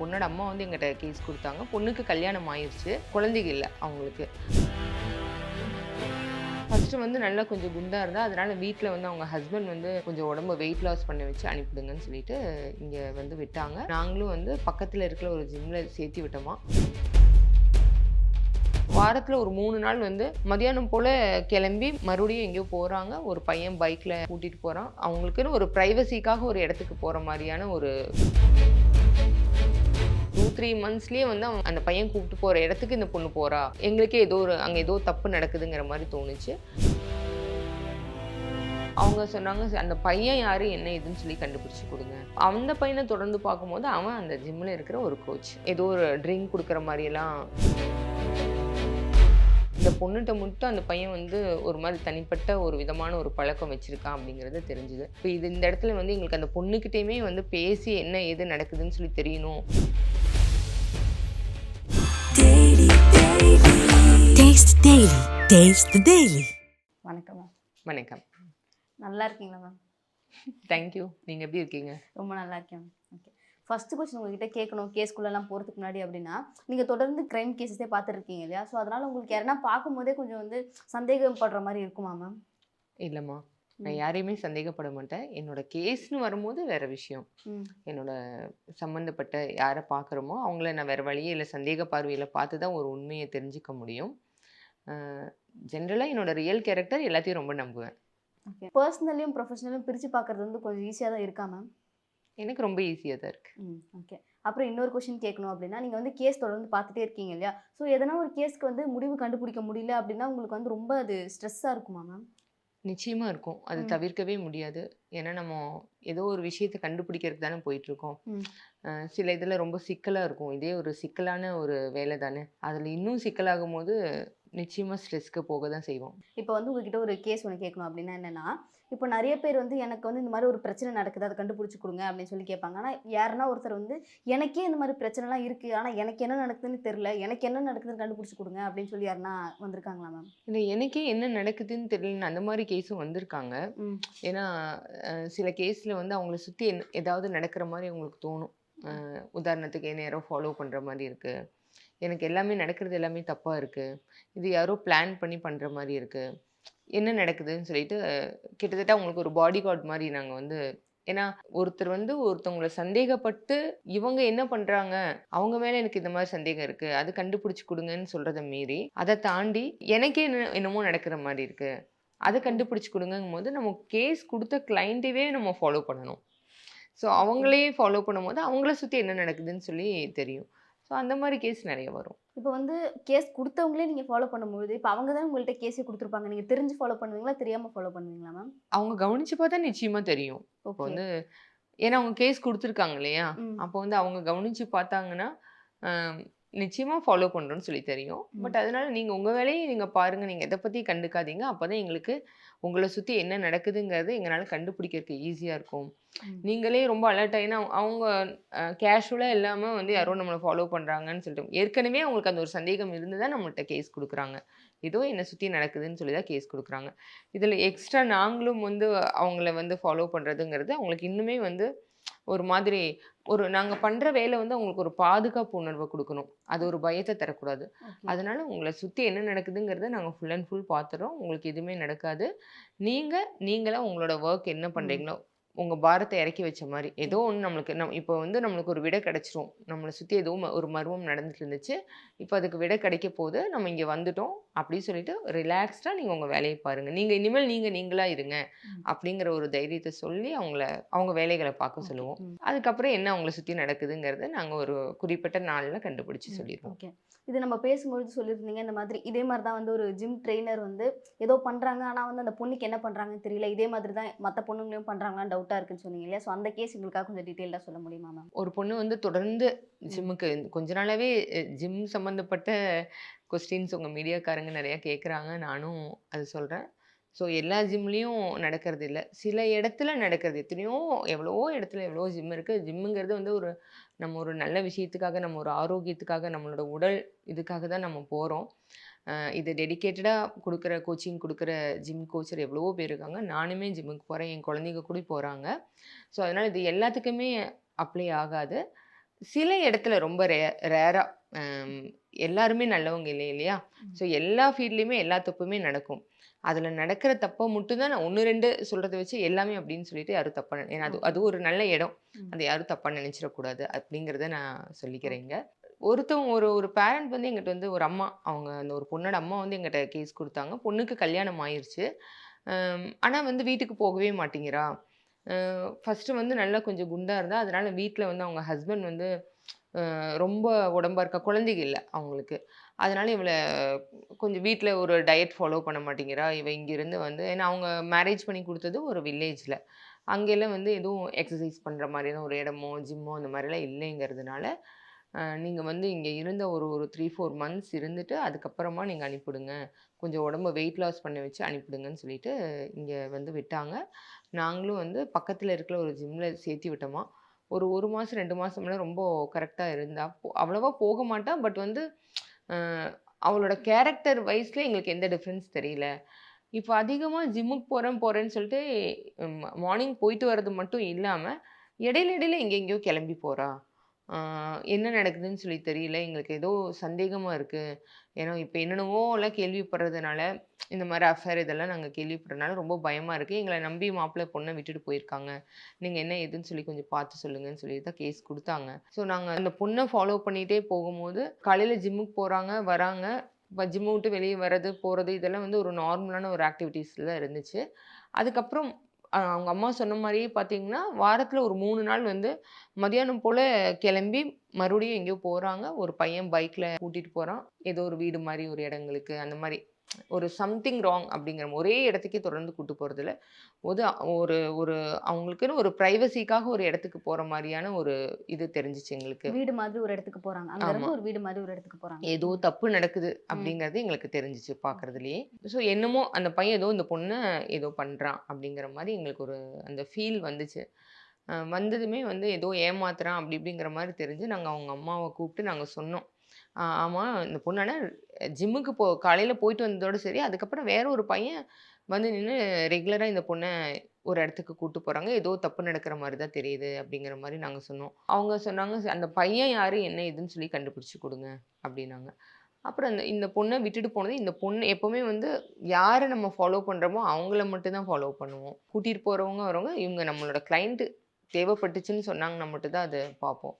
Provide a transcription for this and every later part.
பொண்ணோட அம்மா வந்து எங்கிட்ட கேஸ் கொடுத்தாங்க. பொண்ணுக்கு கல்யாணம் ஆயிடுச்சு குழந்தைங்க இல்லை அவங்களுக்கு. ஃபஸ்ட்டு வந்து நல்லா கொஞ்சம் குண்டாக இருந்தால் அதனால் வீட்டில் வந்து அவங்க ஹஸ்பண்ட் வந்து கொஞ்சம் உடம்ப வெயிட் லாஸ் பண்ண வச்சு அனுப்பிடுங்கன்னு சொல்லிட்டு இங்கே வந்து விட்டாங்க. நாங்களும் வந்து பக்கத்தில் இருக்கிற ஒரு ஜிம்மில் சேர்த்து விட்டோமா. வாரத்தில் ஒரு மூணு நாள் வந்து மதியானம் போல் கிளம்பி மறுபடியும் எங்கேயோ போகிறாங்க ஒரு பையன் பைக்கில் கூட்டிகிட்டு போகிறான் அவங்களுக்குன்னு ஒரு ப்ரைவசிக்காக ஒரு இடத்துக்கு போகிற மாதிரியான ஒரு த்ரீ மந்த்ஸ்லேயே வந்து அவன் அந்த பையன் கூப்பிட்டு போகிற இடத்துக்கு இந்த பொண்ணு போகிறா எங்களுக்கே ஏதோ ஒரு அங்கே ஏதோ தப்பு நடக்குதுங்கிற மாதிரி தோணுச்சு. அவங்க சொன்னாங்க அந்த பையன் யாரு? என்ன ஏதுன்னு சொல்லி கண்டுபிடிச்சி கொடுங்க. அந்த பையனை தொடர்ந்து பார்க்கும்போது அவன் அந்த ஜிம்மில் இருக்கிற ஒரு கோச் ஏதோ ஒரு ட்ரிங்க் கொடுக்குற மாதிரியெல்லாம். இந்த பொண்ணுகிட்ட மட்டும் அந்த பையன் வந்து ஒரு மாதிரி தனிப்பட்ட ஒரு விதமான ஒரு பழக்கம் வச்சிருக்கான் அப்படிங்கிறது தெரிஞ்சுது. இப்போ இது இந்த இடத்துல வந்து எங்களுக்கு அந்த பொண்ணுக்கிட்டேயுமே வந்து பேசி என்ன எது நடக்குதுன்னு சொல்லி தெரியணும். Daily. Taste the Daily. வணக்கம் மேம். வணக்கம். நல்லா இருக்கீங்களா மேம்? தேங்க்யூ நீங்கள் எப்படி இருக்கீங்க? ரொம்ப நல்லா இருக்கேன் ஓகே ஃபர்ஸ்ட் கொஸ்டின் உங்ககிட்ட கேட்கணும் கேஸ்குள்ளெல்லாம் போகிறதுக்கு முன்னாடி அப்படின்னா நீங்கள் தொடர்ந்து க்ரைம் கேசஸே பார்த்துருக்கீங்க இல்லையா? ஸோ அதனால் உங்களுக்கு யாருன்னா பார்க்கும்போதே கொஞ்சம் வந்து சந்தேகப்படுற மாதிரி இருக்குமா மேம்? இல்லைம்மா. நான் யாரையுமே சந்தேகப்பட மாட்டேன். என்னோட கேஸ்னு வரும்போது வேற விஷயம். ம். என்னோட சம்மந்தப்பட்ட யாரை பார்க்குறோமோ அவங்கள நான் வேறு வழியே இல்லை சந்தேக பார்வையில் பார்த்து தான் ஒரு உண்மையை தெரிஞ்சுக்க முடியும். ஜென்ரலாக என்னோட ரியல் கேரக்டர் எல்லாத்தையும் ரொம்ப நம்புவேன். ஓகே பர்சனலையும் ப்ரொஃபஷனலையும் பிரித்து பார்க்குறது வந்து கொஞ்சம் ஈஸியாக தான் இருக்கா மேம் எனக்கு ரொம்ப ஈஸியாக தான் இருக்குது ம் ஓகே அப்புறம் இன்னொரு கொஷின் கேட்கணும் அப்படின்னா நீங்கள் வந்து கேஸ் தொடர்ந்து பார்த்துட்டே இருக்கீங்க இல்லையா? ஸோ எதனா ஒரு கேஸ்க்கு வந்து முடிவு கண்டுபிடிக்க முடியல அப்படின்னா உங்களுக்கு வந்து ரொம்ப அது ஸ்ட்ரெஸ்ஸாக இருக்குமா மேம் நிச்சயமாக இருக்கும். அது. தவிர்க்கவே முடியாது. ஏன்னா நம்ம ஏதோ ஒரு விஷயத்தை கண்டுபிடிக்கிறதுக்கு தானே போயிட்டுருக்கோம். சில இதில் ரொம்ப சிக்கலாக இருக்கும். இதே ஒரு சிக்கலான ஒரு வேலை தானே. அதில் இன்னும் சிக்கலாகும் போது நிச்சயமாக ஸ்ட்ரெஸ்க்கு போக தான் செய்வோம். இப்போ வந்து உங்ககிட்ட ஒரு கேஸ் ஒன்று கேட்கணும் அப்படின்னா என்னன்னா இப்போ நிறைய பேர் வந்து எனக்கு வந்து இந்த மாதிரி ஒரு பிரச்சனை நடக்குது அதை கண்டுபிடிச்சி கொடுங்க அப்படின்னு சொல்லி கேட்பாங்க. ஆனால் யாருன்னா ஒருத்தர் வந்து எனக்கே இந்த மாதிரி பிரச்சனைலாம் இருக்குது ஆனால் எனக்கு என்ன நடக்குதுன்னு தெரில எனக்கு என்ன நடக்குதுன்னு கண்டுபிடிச்சி கொடுங்க அப்படின்னு சொல்லி யாருன்னா வந்திருக்காங்களா மேம்? இல்லை எனக்கே என்ன நடக்குதுன்னு தெரியலன்னு அந்த மாதிரி கேஸும் வந்திருக்காங்க. ஏன்னா சில கேஸில் வந்து அவங்கள சுற்றி என் ஏதாவது நடக்கிற மாதிரி அவங்களுக்கு தோணும். உதாரணத்துக்கு யாரோ ஃபாலோ பண்ணுற மாதிரி இருக்குது எனக்கு எல்லாமே நடக்கிறது எல்லாமே தப்பாக இருக்குது இது யாரோ பிளான் பண்ணி பண்ணுற மாதிரி இருக்குது என்ன நடக்குதுன்னு சொல்லிட்டு கிட்டத்தட்ட அவங்களுக்கு ஒரு பாடி கார்டு மாதிரி நாங்கள் வந்து ஏன்னா ஒருத்தர் வந்து ஒருத்தவங்களை சந்தேகப்பட்டு இவங்க என்ன பண்ணுறாங்க அவங்க மேலே எனக்கு இந்த மாதிரி சந்தேகம் இருக்குது அது கண்டுபிடிச்சி கொடுங்கன்னு சொல்கிறத மீறி அதை தாண்டி எனக்கே என்ன என்னமோ நடக்கிற மாதிரி இருக்குது அதை கண்டுபிடிச்சி கொடுங்கும் போது நம்ம கேஸ் கொடுத்த கிளைண்ட்டவே நம்ம ஃபாலோ பண்ணணும். ஸோ அவங்களே ஃபாலோ பண்ணும்போது அவங்கள சுற்றி என்ன நடக்குதுன்னு சொல்லி தெரியும். ஸோ அந்த மாதிரி கேஸ் நிறைய வரும். இப்போ வந்து கேஸ் கொடுத்தவங்களே நீங்கள் ஃபாலோ பண்ணும்போது இப்போ அவங்க தான் உங்கள்கிட்ட கேஸே கொடுத்துருப்பாங்க. நீங்கள் தெரிஞ்சு ஃபாலோ பண்ணுவீங்களா? தெரியாமல் ஃபாலோ பண்ணுவீங்களா மேம் அவங்க கவனிச்சு பார்த்தா நிச்சயமாக தெரியும். இப்போ வந்து ஏன்னா அவங்க கேஸ் கொடுத்துருக்காங்க இல்லையா. அப்போ வந்து அவங்க கவனிச்சு பார்த்தாங்கன்னா ஆம், நிச்சயமா ஃபாலோ பண்ணுறோன்னு சொல்லி தெரியும். பட் அதனால நீங்கள் உங்கள் வேலையை நீங்கள் பாருங்கள் நீங்கள் எதை பற்றி கண்டுக்காதீங்க. அப்போ தான் எங்களுக்கு உங்களை சுற்றி என்ன நடக்குதுங்கிறது எங்களால் கண்டுபிடிக்கிறதுக்கு ஈஸியாக இருக்கும். நீங்களே ரொம்ப அலர்ட் ஆகினா அவங்க கேஷுவலாக இல்லாமல் வந்து யாரோ நம்மளை ஃபாலோ பண்ணுறாங்கன்னு சொல்லிட்டு ஏற்கனவே அவங்களுக்கு அந்த ஒரு சந்தேகம் இருந்து தான் நம்மள்ட்ட கேஸ் கொடுக்குறாங்க. ஏதோ என்னை சுற்றி நடக்குதுன்னு சொல்லி தான் கேஸ் கொடுக்குறாங்க. இதில் எக்ஸ்ட்ரா நாங்களும் வந்து அவங்கள வந்து ஃபாலோ பண்ணுறதுங்கிறது அவங்களுக்கு இன்னுமே வந்து ஒரு மாதிரி ஒரு நாங்கள் பண்ணுற வேலை வந்து அவங்களுக்கு ஒரு பாதுகாப்பு உணர்வை கொடுக்கணும். அது ஒரு பயத்தை தரக்கூடாது. அதனால உங்களை சுற்றி என்ன நடக்குதுங்கிறத நாங்கள் ஃபுல் அண்ட் ஃபுல் பார்த்துறோம் உங்களுக்கு எதுவுமே நடக்காது. நீங்கள் நீங்களா உங்களோட ஒர்க் என்ன பண்ணுறீங்களோ உங்கள் பாரத்தை இறக்கி வச்ச மாதிரி. ஏதோ ஒன்று நம்மளுக்கு நம் இப்போ வந்து நம்மளுக்கு ஒரு விடை கிடைச்சிரும். நம்மளை சுற்றி ஏதோ ம- ஒரு மர்மம் நடந்துட்டு இருந்துச்சு. இப்போ அதுக்கு விடை கிடைக்க போகுது. நம்ம இங்கே வந்துட்டோம். அப்படின்னு சொல்லிட்டு ரிலாக்ஸ்டாக நீங்கள் உங்கள் வேலையை பாருங்கள் நீங்கள் இனிமேல் நீங்கள் நீங்களா இருங்க. அப்படிங்கிற ஒரு தைரியத்தை சொல்லி அவங்கள அவங்க வேலைகளை பார்க்க சொல்லுவோம். அதுக்கப்புறம் என்ன அவங்கள சுற்றி நடக்குதுங்கிறத நாங்கள் ஒரு குறிப்பிட்ட நாளில் கண்டுபிடிச்சி ம், சொல்லிடுவோம் ஓகே. இது நம்ம பேசும்பொழுது சொல்லியிருந்தீங்க இந்த மாதிரி இதே மாதிரி தான் வந்து ஒரு ஜிம் ட்ரெயினர் வந்து ஏதோ பண்ணுறாங்க ஆனால் வந்து அந்த பொண்ணுக்கு என்ன பண்ணுறாங்கன்னு தெரியல. இதே மாதிரி தான் மற்ற பொண்ணுங்களையும் பண்ணுறாங்களான்னு டவுட்டாக இருக்குன்னு சொன்னீங்க இல்லையா? ஸோ அந்த கேஸ் எங்களுக்காக கொஞ்சம் டீட்டெயிலாக சொல்ல முடியுமா மேம் ஒரு பொண்ணு வந்து தொடர்ந்து ஜிம்முக்கு கொஞ்ச நாளாவே ஜிம் சம்மந்தப்பட்ட கொஸ்டின்ஸ் உங்கள் மீடியாக்காரங்க நிறையா கேட்குறாங்க நானும் அது சொல்கிறேன் ஸோ எல்லா ஜிம்லேயும் நடக்கிறது இல்லை. சில இடத்துல நடக்கிறது. எத்தனையோ எவ்வளவோ இடத்துல எவ்வளோ ஜிம் இருக்குது ஜிம்முங்கிறது வந்து ஒரு நம்ம ஒரு நல்ல விஷயத்துக்காக நம்ம ஒரு ஆரோக்கியத்துக்காக நம்மளோட உடல் இதுக்காக தான் நம்ம போகிறோம் இது டெடிக்கேட்டடாக கொடுக்குற கோச்சிங் கொடுக்குற ஜிம் கோச்சர் எவ்வளவோ பேர் இருக்காங்க. நானுமே ஜிம்முக்கு போகிறேன் என் குழந்தைங்க கூட போகிறாங்க ஸோ அதனால் இது எல்லாத்துக்குமே அப்ளை ஆகாது. சில இடத்துல ரொம்ப ரே ரேராக எல்லாருமே நல்லவங்க இல்லை இல்லையா? ஸோ எல்லா ஃபீல்ட்லேயுமே எல்லா தப்புமே நடக்கும். அதில் நடக்கிற தப்பை மட்டும் தான் நான் ஒன்று ரெண்டு சொல்கிறத வச்சு எல்லாமே அப்படின்னு சொல்லிட்டு யாரும் தப்பா நினை- ஏன்னா அது அது ஒரு நல்ல இடம். அதை யாரும் தப்பாக நினச்சிடக்கூடாது அப்படிங்கிறத நான் சொல்லிக்கிறேங்க ஒருத்தவங்க ஒரு ஒரு பேரண்ட் வந்து எங்கிட்ட வந்து ஒரு அம்மா அவங்க அந்த ஒரு பொண்ணோட அம்மா வந்து எங்கிட்ட கேஸ் கொடுத்தாங்க. பொண்ணுக்கு கல்யாணம் ஆயிருச்சு. ஆனால் வந்து வீட்டுக்கு போகவே மாட்டேங்கிறா. ஃபஸ்ட்டு வந்து நல்லா கொஞ்சம் குண்டா இருந்தா அதனால வீட்டில் வந்து அவங்க ஹஸ்பண்ட் வந்து ரொம்ப உடம்பாக இருக்க குழந்தைங்க இல்லை அவங்களுக்கு. அதனால் இவளை கொஞ்சம் வீட்டில் ஒரு டயட் ஃபாலோ பண்ண மாட்டேங்கிறா. இவள் இங்கேருந்து வந்து ஏன்னா அவங்க மேரேஜ் பண்ணி கொடுத்தது ஒரு வில்லேஜில் அங்கெல்லாம் வந்து எதுவும் எக்ஸசைஸ் பண்ணுற மாதிரியான ஒரு இடமோ ஜிம்மோ அந்த மாதிரிலாம் இல்லைங்கிறதுனால நீங்கள் வந்து இங்கே இருந்த ஒரு ஒரு த்ரீ ஃபோர் மந்த்ஸ் இருந்துட்டு அதுக்கப்புறமா நீங்கள் அனுப்பிவிடுங்க கொஞ்சம் உடம்ப வெயிட் லாஸ் பண்ண வச்சு அனுப்பிவிடுங்கன்னு சொல்லிட்டு இங்கே வந்து விட்டாங்க. நாங்களும் வந்து பக்கத்தில் இருக்கிற ஒரு ஜிம்மில் சேர்த்தி விட்டோமா. ஒரு ஒரு மாதம் ரெண்டு மாதம்லாம் ரொம்ப கரெக்டாக இருந்தா அவ்வளோவா போக மாட்டா. பட் வந்து அவளோட கேரக்டர் வைஸில் எங்களுக்கு எந்த டிஃப்ரென்ஸ் தெரியல. இப்போ அதிகமாக ஜிம்முக்கு போகிறேன் போகிறேன்னு சொல்லிட்டு மார்னிங் போயிட்டு வர்றது மட்டும் இல்லாமல் இடையில இடையில எங்கெங்கேயோ கிளம்பி போகிறா என்ன நடக்குதுன்னு சொல்லி தெரியல. எங்களுக்கு ஏதோ சந்தேகமாக இருக்குது ஏன்னா இப்போ என்னென்னவோ எல்லாம் கேள்விப்படுறதுனால இந்த மாதிரி அஃபேர் இதெல்லாம் நாங்கள் கேள்விப்படுறதுனால ரொம்ப பயமாக இருக்குது எங்களை நம்பி மாப்பிள்ளை பொண்ணை விட்டுட்டு போயிருக்காங்க. நீங்கள் என்ன ஏதுன்னு சொல்லி கொஞ்சம் பார்த்து சொல்லுங்கன்னு சொல்லி தான் கேஸ் கொடுத்தாங்க. ஸோ நாங்கள் அந்த பொண்ணை ஃபாலோ பண்ணிகிட்டே போகும்போது காலையில் ஜிம்முக்கு போகிறாங்க வராங்க. இப்போ ஜிம்மு விட்டு வெளியே வர்றது போகிறது இதெல்லாம் வந்து ஒரு நார்மலான ஒரு ஆக்டிவிட்டீஸில் தான் இருந்துச்சு. அதுக்கப்புறம் அவங்க அம்மா சொன்ன மாதிரியே பார்த்தீங்கன்னா வாரத்தில் ஒரு மூணு நாள் வந்து மதியானம் போல் கிளம்பி மறுபடியும் எங்கேயோ போகிறாங்க ஒரு பையன் பைக்கில் கூட்டிகிட்டு போகிறான் ஏதோ ஒரு வீடு மாதிரி ஒரு இடங்களுக்கு அந்த மாதிரி. ஒரு சம்திங் ராங் அப்படிங்கிற ஒரே இடத்துக்கே தொடர்ந்து கூட்டு போகிறதுல ஒரு ஒரு ஒரு அவங்களுக்குன்னு ஒரு ப்ரைவசிக்காக ஒரு இடத்துக்கு போகிற மாதிரியான ஒரு இது தெரிஞ்சிச்சு எங்களுக்கு. வீடு மாதிரி ஒரு இடத்துக்கு போறாங்க. அங்க. ஒரு வீடு மாதிரி ஒரு இடத்துக்கு போறாங்க. ஏதோ தப்பு நடக்குது அப்படிங்கிறது எங்களுக்கு தெரிஞ்சிச்சு பார்க்கறதுலயே ஸோ என்னமோ அந்த பையன் ஏதோ இந்த பொண்ணை ஏதோ பண்ணுறான் அப்படிங்கிற மாதிரி எங்களுக்கு ஒரு அந்த ஃபீல் வந்துச்சு. வந்ததுமே வந்து ஏதோ ஏமாத்துறான் அப்படி இப்படிங்கிற மாதிரி தெரிஞ்சு நாங்கள் அவங்க அம்மாவை கூப்பிட்டு நாங்கள் சொன்னோம். ஆமாம் இந்த பொண்ணான ஜிம்முக்கு போ காலையில் போயிட்டு வந்ததோட சரி அதுக்கப்புறம் வேற ஒரு பையன் வந்து நின்று ரெகுலராக இந்த பொண்ணை ஒரு இடத்துக்கு கூட்டு போகிறாங்க ஏதோ தப்பு நடக்கிற மாதிரி தான் தெரியுது அப்படிங்கிற மாதிரி நாங்கள் சொன்னோம். அவங்க சொன்னாங்க அந்த பையன் யார்? என்ன ஏதுன்னு சொல்லி கண்டுபிடிச்சி கொடுங்க அப்படின்னாங்க. அப்புறம் அந்த இந்த பொண்ணை விட்டுட்டு போனது இந்த பொண்ணு எப்போவுமே வந்து யாரை நம்ம ஃபாலோ பண்ணுறோமோ அவங்கள மட்டும்தான் ஃபாலோ பண்ணுவோம். கூட்டிகிட்டு போகிறவங்க வரவங்க இவங்க நம்மளோட கிளைண்ட்டு தேவைப்பட்டுச்சுன்னு சொன்னாங்கன்னா மட்டும்தான் அதை பார்ப்போம்.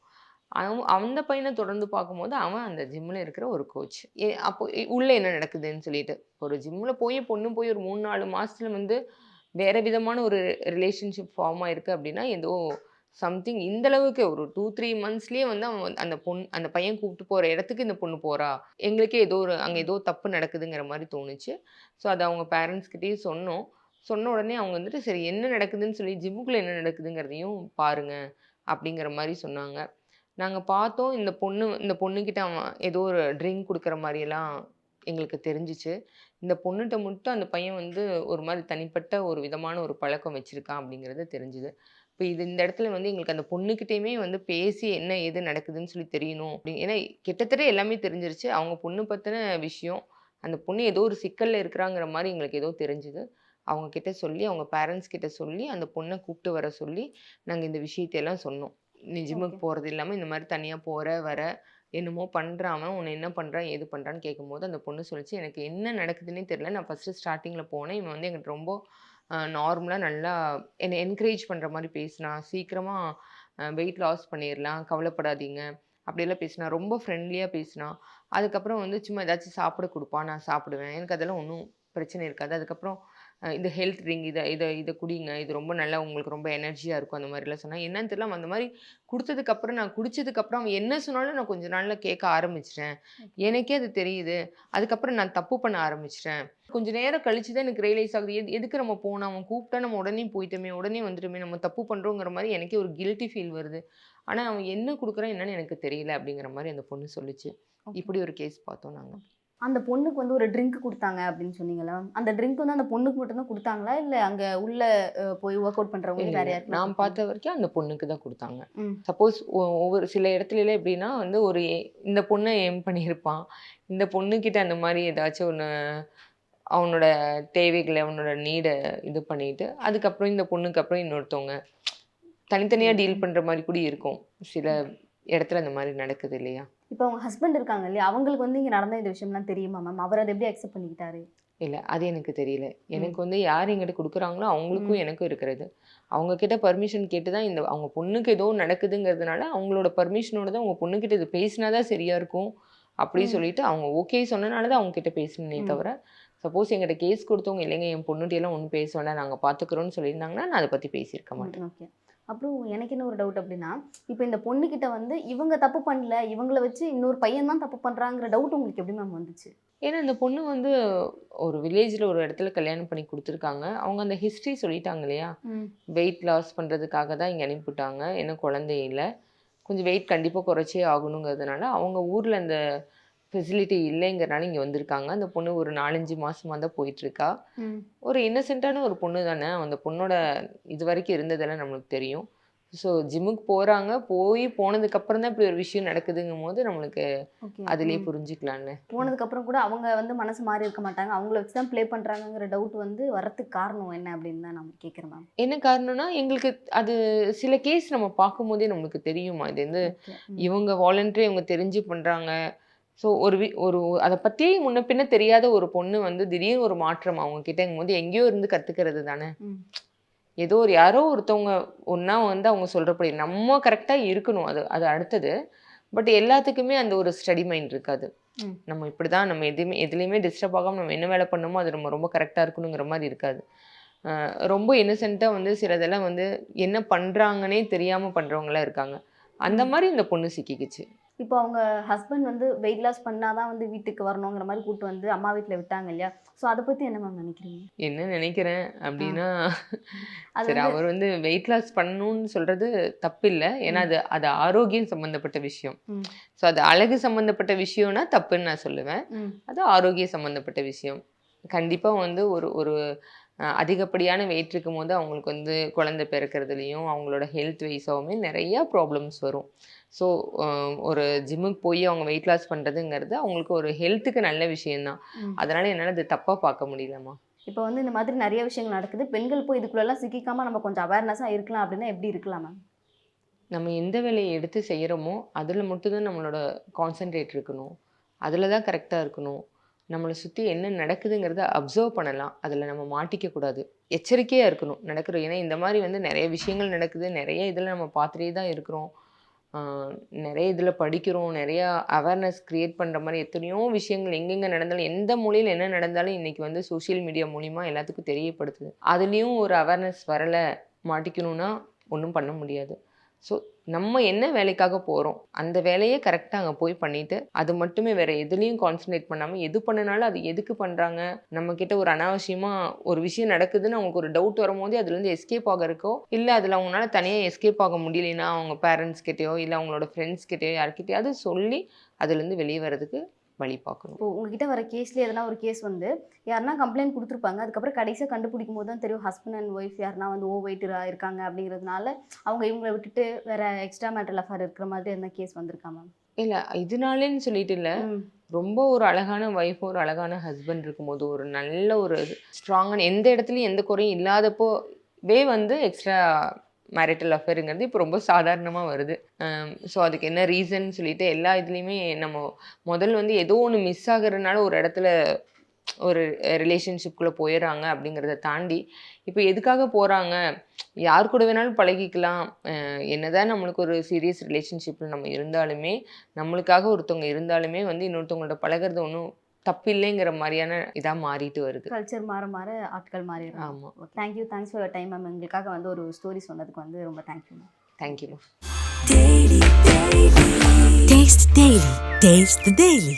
அவன் அந்த பையனை தொடர்ந்து பார்க்கும்போது அவன் அந்த ஜிம்மில் இருக்கிற ஒரு கோச் அப்போ உள்ளே என்ன நடக்குதுன்னு சொல்லிட்டு ஒரு ஜிம்மில் போய் பொண்ணு போய் ஒரு மூணு நாலு மாதத்தில் வந்து வேறு விதமான ஒரு ரிலேஷன்ஷிப் ஃபார்ம் ஆயிருக்கு அப்படின்னா ஏதோ சம்திங் இந்த அளவுக்கு ஒரு டூ த்ரீ மந்த்ஸ்லேயே வந்து அவன் அந்த பொண்ணு அந்த பையன் கூப்பிட்டு போகிற இடத்துக்கு இந்த பொண்ணு போகிறா எங்களுக்கே ஏதோ ஒரு அங்கே ஏதோ தப்பு நடக்குதுங்கிற மாதிரி தோணுச்சு. ஸோ அதை அவங்க பேரண்ட்ஸ்கிட்டயும் சொன்னோம். சொன்ன உடனே அவங்க வந்துட்டு சரி என்ன நடக்குதுன்னு சொல்லி ஜிம்முக்குள்ளே என்ன நடக்குதுங்கிறதையும் பாருங்கள் அப்படிங்கிற மாதிரி சொன்னாங்க. நாங்கள் பார்த்தோம் இந்த பொண்ணு இந்த பொண்ணுக்கிட்ட அவன் ஏதோ ஒரு ட்ரிங்க் கொடுக்குற மாதிரியெல்லாம் எங்களுக்கு தெரிஞ்சிச்சு. இந்த பொண்ணுகிட்ட மட்டும் அந்த பையன் வந்து ஒரு மாதிரி தனிப்பட்ட ஒரு விதமான ஒரு பழக்கம் வச்சுருக்கான் அப்படிங்கிறது தெரிஞ்சுது. இப்போ இது இந்த இடத்துல வந்து எங்களுக்கு அந்த பொண்ணுக்கிட்டேயுமே வந்து பேசி என்ன எது நடக்குதுன்னு சொல்லி தெரியணும் அப்படி. ஏன்னா கிட்டத்தட்ட எல்லாமே தெரிஞ்சிருச்சு. அவங்க பொண்ணு பற்றின விஷயம் அந்த பொண்ணு ஏதோ ஒரு சிக்கலில் இருக்கிறாங்கிற மாதிரி எங்களுக்கு ஏதோ தெரிஞ்சுது. அவங்க கிட்ட சொல்லி அவங்க பேரண்ட்ஸ் கிட்ட சொல்லி அந்த பொண்ணை கூப்பிட்டு வர சொல்லி நாங்கள் இந்த விஷயத்தையெல்லாம் சொன்னோம். நீ ஜிம்முக்கு. போகிறது இல்லாமல் இந்த மாதிரி தனியாக போகிற வர என்னமோ பண்ணுறான் உன்னை என்ன பண்ணுறான் ஏது பண்ணுறான்னு கேட்கும்போது அந்த பொண்ணு சொல்லிச்சு எனக்கு என்ன நடக்குதுன்னே தெரியல. நான் ஃபஸ்ட்டு ஸ்டார்டிங்கில் போனேன். இவன் வந்து எங்கிட்ட ரொம்ப நார்மலாக நல்லா என்னை என்கரேஜ் பண்ணுற மாதிரி பேசினா சீக்கிரமாக வெயிட் லாஸ் பண்ணிடலாம் கவலைப்படாதீங்க. அப்படியெல்லாம் பேசினா ரொம்ப ஃப்ரெண்ட்லியாக பேசினா அதுக்கப்புறம் வந்து சும்மா ஏதாச்சும் சாப்பிட கொடுப்பா நான் சாப்பிடுவேன். எனக்கு அதெல்லாம் ஒன்றும் பிரச்சனை இருக்காது. அதுக்கப்புறம் இந்த ஹெல்த் ட்ரிங்க் இதை இதை இதை குடிங்க. இது ரொம்ப நல்லா உங்களுக்கு ரொம்ப எனர்ஜியாக இருக்கும். அந்த மாதிரிலாம் சொன்னால் என்னன்னு தெரியல. அந்த மாதிரி கொடுத்ததுக்கப்புறம் நான் குடிச்சதுக்கப்புறம் அவன் என்ன சொன்னாலும் நான் கொஞ்ச நாளில் கேட்க ஆரம்பிச்சிட்டேன். எனக்கே அது தெரியுது. அதுக்கப்புறம் நான் தப்பு பண்ண ஆரம்பிச்சிட்டேன். கொஞ்ச நேரம் கழிச்சு தான் எனக்கு ரியலைஸ் ஆகுது. எது எதுக்கு நம்ம போனோம் அவன் கூப்பிட்டா நம்ம உடனே போயிட்டோமே உடனே வந்துட்டோமே நம்ம தப்பு பண்ணுறோங்கிற மாதிரி எனக்கே ஒரு கில்ட்டி ஃபீல் வருது. ஆனால் அவன் என்ன கொடுக்குறான் என்னன்னு எனக்கு தெரியல அப்படிங்கிற மாதிரி அந்த பொண்ணு சொல்லுச்சு. இப்படி ஒரு கேஸ் பார்த்தோம் நாங்கள் அந்த பொண்ணுக்கு வந்து ஒரு ட்ரிங்க் கொடுத்தாங்க அப்படின்னு சொன்னீங்களா? அந்த ட்ரிங்க் வந்து அந்த பொண்ணுக்கு மட்டும் தான் கொடுத்தாங்களா? இல்ல அங்க உள்ள போய் ஒர்க் அவுட் பண்றவங்க வேற யாருக்கு நான் பார்த்த வரைக்கும் அந்த பொண்ணுக்கு தான் கொடுத்தாங்க. சப்போஸ் ஒவ்வொரு சில இடத்துல எப்படின்னா வந்து ஒரு இந்த பொண்ணை ஏம் பண்ணியிருப்பான் இந்த பொண்ணுக்கிட்ட அந்த மாதிரி ஏதாச்சும் ஒன்று அவனோட தேவைகளை அவனோட நீடை இது பண்ணிட்டு அதுக்கப்புறம் இந்த பொண்ணுக்கு அப்புறம் இன்னொருத்தவங்க. தனித்தனியாக டீல் பண்ணுற மாதிரி கூட இருக்கும். சில இடத்துல அந்த மாதிரி நடக்குது இல்லையா? இப்போ அவங்க ஹஸ்பண்ட் இருக்காங்க இல்லையா? அவங்களுக்கு வந்து இங்கே நடந்த இந்த விஷயம்லாம் தெரியுமா மேம் அவர் அதை எப்படி அக்செப்ட் பண்ணிக்கிட்டாரு? இல்லை அது எனக்கு தெரியல. எனக்கு வந்து யார் எங்கிட்ட கொடுக்குறாங்களோ அவங்களுக்கும் எனக்கும் இருக்கிறது. அவங்க கிட்ட பர்மிஷன் கேட்டு தான் இந்த அவங்க பொண்ணுக்கு ஏதோ நடக்குதுங்கிறதுனால அவங்களோட பர்மிஷனோட தான் அவங்க பொண்ணுக்கிட்ட இது பேசினா தான் சரியா இருக்கும் அப்படி ம். சொல்லிட்டு அவங்க ஓகே சொன்னனால தான் அவங்க கிட்ட பேசணுனே ம். தவிர சப்போஸ் எங்கிட்ட கேஸ் கொடுத்தவங்க இல்லைங்க என் பொண்ணுகிட்டயெல்லாம் ஒன்றும் பேச வேண்டாம் நாங்கள் பார்த்துக்குறோன்னு சொல்லியிருந்தாங்கன்னா நான் அதை பற்றி பேசியிருக்க மாட்டேன். ஓகே அப்புறம் எனக்கு என்ன ஒரு டவுட் அப்படின்னா இப்போ இந்த பொண்ணுக்கிட்ட வந்து இவங்க தப்பு பண்ணல இவங்கள வச்சு இன்னொரு பையன் தான் தப்பு பண்ணுறாங்கிற டவுட் உங்களுக்கு எப்படி மேம் வந்துச்சு? ஏன்னா இந்த பொண்ணு வந்து ஒரு வில்லேஜில் ஒரு இடத்துல கல்யாணம் பண்ணி கொடுத்துருக்காங்க. அவங்க அந்த ஹிஸ்ட்ரி சொல்லிட்டாங்க இல்லையா? வெயிட் லாஸ் பண்ணுறதுக்காக தான் இங்கே அனுப்பிவிட்டாங்க. என்ன குழந்தை இல்லை. கொஞ்சம் வெயிட் கண்டிப்பாக குறைச்சே ஆகணுங்கிறதுனால அவங்க ஊரில் அந்த ஃபெசிலிட்டி இல்லைங்கிறனால இங்கே வந்திருக்காங்க. அந்த பொண்ணு ஒரு நாலஞ்சு மாசமா தான் போயிட்டுருக்கா. ஒரு இன்னசென்ட்டான ஒரு பொண்ணு தானே. அந்த பொண்ணோட இது வரைக்கும் இருந்ததெல்லாம் நம்மளுக்கு தெரியும். ஸோ ஜிம்முக்கு போகிறாங்க போய் போனதுக்கப்புறம் தான் இப்படி ஒரு விஷயம் நடக்குதுங்கும் போது நம்மளுக்கு ஓகே அதிலே புரிஞ்சுக்கலான்னு போனதுக்கு அப்புறம் கூட அவங்க வந்து மனசு மாறி இருக்க மாட்டாங்க. அவங்கள வச்சு தான் ப்ளே பண்றாங்கங்கிற டவுட் வந்து வரதுக்கு காரணம் என்ன அப்படின்னு தான் நம்ம கேட்குறேன் மேம் என்ன காரணம்னா எங்களுக்கு அது சில கேஸ் நம்ம பார்க்கும்போதே நம்மளுக்கு தெரியுமா? இது வந்து இவங்க வாலண்டரி இவங்க தெரிஞ்சு பண்ணுறாங்க ஸோ ஒரு வி ஒரு அதை பற்றியே முன்ன பின்ன தெரியாத ஒரு பொண்ணு வந்து திடீர்னு ஒரு மாற்றம் அவங்க கிட்டங்கும் போது எங்கேயோ இருந்து கற்றுக்கிறது தானே. ஏதோ ஒரு யாரோ ஒருத்தவங்க ஒன்றா வந்து அவங்க சொல்கிறபடி நம்ம கரெக்டாக இருக்கணும் அது அது அடுத்தது. பட் எல்லாத்துக்குமே அந்த ஒரு ஸ்டடி மைண்ட் இருக்காது. நம்ம இப்படி தான் நம்ம எதுவுமே எதுலேயுமே டிஸ்டர்ப் ஆகாமல் நம்ம என்ன வேலை பண்ணணுமோ அது நம்ம ரொம்ப கரெக்டாக இருக்கணுங்கிற மாதிரி இருக்காது. ரொம்ப இன்னசென்ட்டாக வந்து சிலதெல்லாம் வந்து என்ன பண்ணுறாங்கன்னே தெரியாமல் பண்ணுறவங்களாம் இருக்காங்க. அந்த மாதிரி இந்த பொண்ணு சிக்கிக்குச்சு. இப்போ அவங்க ஹஸ்பண்ட் வந்து வெயிட் லாஸ் பண்ணாதான் வந்து வீட்டுக்கு வரணுங்கிற மாதிரி கூட்டு வந்து அம்மா வீட்டில் விட்டாங்க இல்லையா? ஸோ அதை பற்றி என்ன மேம் நினைக்கிறீங்க? என்ன நினைக்கிறேன் அப்படின்னா சரி அவர் வந்து வெயிட் லாஸ் பண்ணணும்னு சொல்றது தப்பு இல்லை ஏன்னா அது அது ஆரோக்கியம் சம்பந்தப்பட்ட விஷயம். ஸோ அது அழகு சம்பந்தப்பட்ட விஷயம்னா தப்புன்னு நான் சொல்லுவேன். அது ஆரோக்கிய சம்பந்தப்பட்ட விஷயம். கண்டிப்பா வந்து ஒரு ஒரு அதிகப்படியான வெயிட் இருக்கும் போது அவங்களுக்கு வந்து குழந்தை பிறக்கிறதுலையும் அவங்களோட ஹெல்த் வைஸாவுமே நிறைய ப்ராப்ளம்ஸ் வரும். ஸோ ஒரு ஜிம்முக்கு போய் அவங்க வெயிட் லாஸ் பண்ணுறதுங்கிறது அவங்களுக்கு ஒரு ஹெல்த்துக்கு நல்ல விஷயம்தான். அதனால என்னால் அது தப்பாக பார்க்க முடியலம்மா. இப்போ வந்து இந்த மாதிரி நிறைய விஷயங்கள் நடக்குது. பெண்கள் போய் இதுக்குள்ளெல்லாம் சிக்கிக்காம நம்ம கொஞ்சம் அவேர்னஸாக இருக்கலாம் அப்படின்னா எப்படி இருக்கலாம் மேம்? நம்ம எந்த வேலையை எடுத்து செய்கிறோமோ அதில் மட்டும்தான் நம்மளோட கான்சென்ட்ரேட் இருக்கணும். அதில் தான் கரெக்டாக இருக்கணும். நம்மளை சுற்றி என்ன நடக்குதுங்கிறத அப்சர்வ் பண்ணலாம். அதில் நம்ம மாட்டிக்க கூடாது. எச்சரிக்கையாக இருக்கணும். நடக்கிற ஏன்னா இந்த மாதிரி வந்து நிறைய விஷயங்கள் நடக்குது. நிறைய இதில் நம்ம பார்த்துட்டே தான் இருக்கிறோம். நிறைய இதில் படிக்கிறோம். நிறையா அவேர்னஸ் க்ரியேட் பண்ணுற மாதிரி எத்தனையோ விஷயங்கள் எங்கெங்கே நடந்தாலும் எந்த மொழியில் என்ன நடந்தாலும் இன்றைக்கி வந்து சோஷியல் மீடியா மூலிமா எல்லாத்துக்கும் தெரியப்படுத்துது. அதுலேயும் ஒரு அவேர்னஸ் வரலை மாட்டிக்கணும்னா ஒன்றும் பண்ண முடியாது. ஸோ நம்ம என்ன வேலைக்காக போகிறோம் அந்த வேலையை கரெக்டாக அங்கே போய் பண்ணிட்டு அது மட்டுமே வேற எதுலேயும் கான்சன்ட்ரேட் பண்ணாமல் எது பண்ணினாலும் அது எதுக்கு பண்ணுறாங்க நம்ம கிட்ட ஒரு அனாவசியமாக ஒரு விஷயம் நடக்குதுன்னு அவங்களுக்கு ஒரு டவுட் வரும்போது அதுலேருந்து எஸ்கேப் ஆகிறக்கோ இல்லை அதில் அவங்களால தனியாக எஸ்கேப் ஆக முடியலன்னா அவங்க பேரண்ட்ஸ் கிட்டேயோ இல்லை அவங்களோட ஃப்ரெண்ட்ஸ் கிட்டேயோ யார்கிட்டயாவது சொல்லி அதுலேருந்து வெளியே வர்றதுக்கு வழி பார்க்கணும். இப்போ உங்ககிட்ட வர கேஸ்ல எதனா ஒரு கேஸ் வந்து யாருன்னா கம்ப்ளைண்ட் கொடுத்துருப்பாங்க. அதுக்கப்புறம் கடைசியாக கண்டுபிடிக்கும் போது தான் தெரியும் ஹஸ்பண்ட் அண்ட் ஒய்ஃப் யாருன்னா வந்து ஓ வெயிட்டராக இருக்காங்க. அப்படிங்கிறதுனால அவங்க இவங்களை விட்டுட்டு வேற எக்ஸ்ட்ரா மேட்டர் அஃபேர் இருக்கிற மாதிரி என்ன கேஸ் வந்திருக்கா மேம் இல்லை இதனாலேன்னு சொல்லிட்டு இல்லை. ரொம்ப ஒரு அழகான ஒய்ஃப் ஒரு அழகான ஹஸ்பண்ட் இருக்கும்போது ஒரு நல்ல ஒரு ஸ்ட்ராங்கான எந்த இடத்துலையும் எந்த குறையும் இல்லாதப்போ வே வந்து எக்ஸ்ட்ரா மேரிட்டல் அஃபேருங்கிறது இப்போ ரொம்ப சாதாரணமாக வருது. ஸோ அதுக்கு என்ன ரீசன் சொல்லிட்டு எல்லா இதுலேயுமே நம்ம முதல் வந்து ஏதோ ஒன்று மிஸ் ஆகுறதுனால ஒரு இடத்துல ஒரு ரிலேஷன்ஷிப்குள்ளே போயிடுறாங்க அப்படிங்கிறத தாண்டி இப்போ எதுக்காக போகிறாங்க யார் கூட வேணாலும் பழகிக்கலாம். என்னதான் நம்மளுக்கு ஒரு சீரியஸ் ரிலேஷன்ஷிப்பில் நம்ம இருந்தாலுமே நம்மளுக்காக ஒருத்தவங்க இருந்தாலுமே வந்து இன்னொருத்தவங்கள்ட்ட பழகுறது ஒன்றும் தப்பு இல்லைங்கிற மாதிரியான இதாக மாறிட்டு வருது. கல்ச்சர் மாற மாற ஆட்கள் மாறிடுறாங்க. ஆமாம் thank you thanks for time ma'am எங்களுக்காக வந்து ஒரு ஸ்டோரி சொன்னதுக்கு வந்து ரொம்ப தேங்க்யூ மேம் தேங்க்யூமா Taste the Daily. Taste the Daily.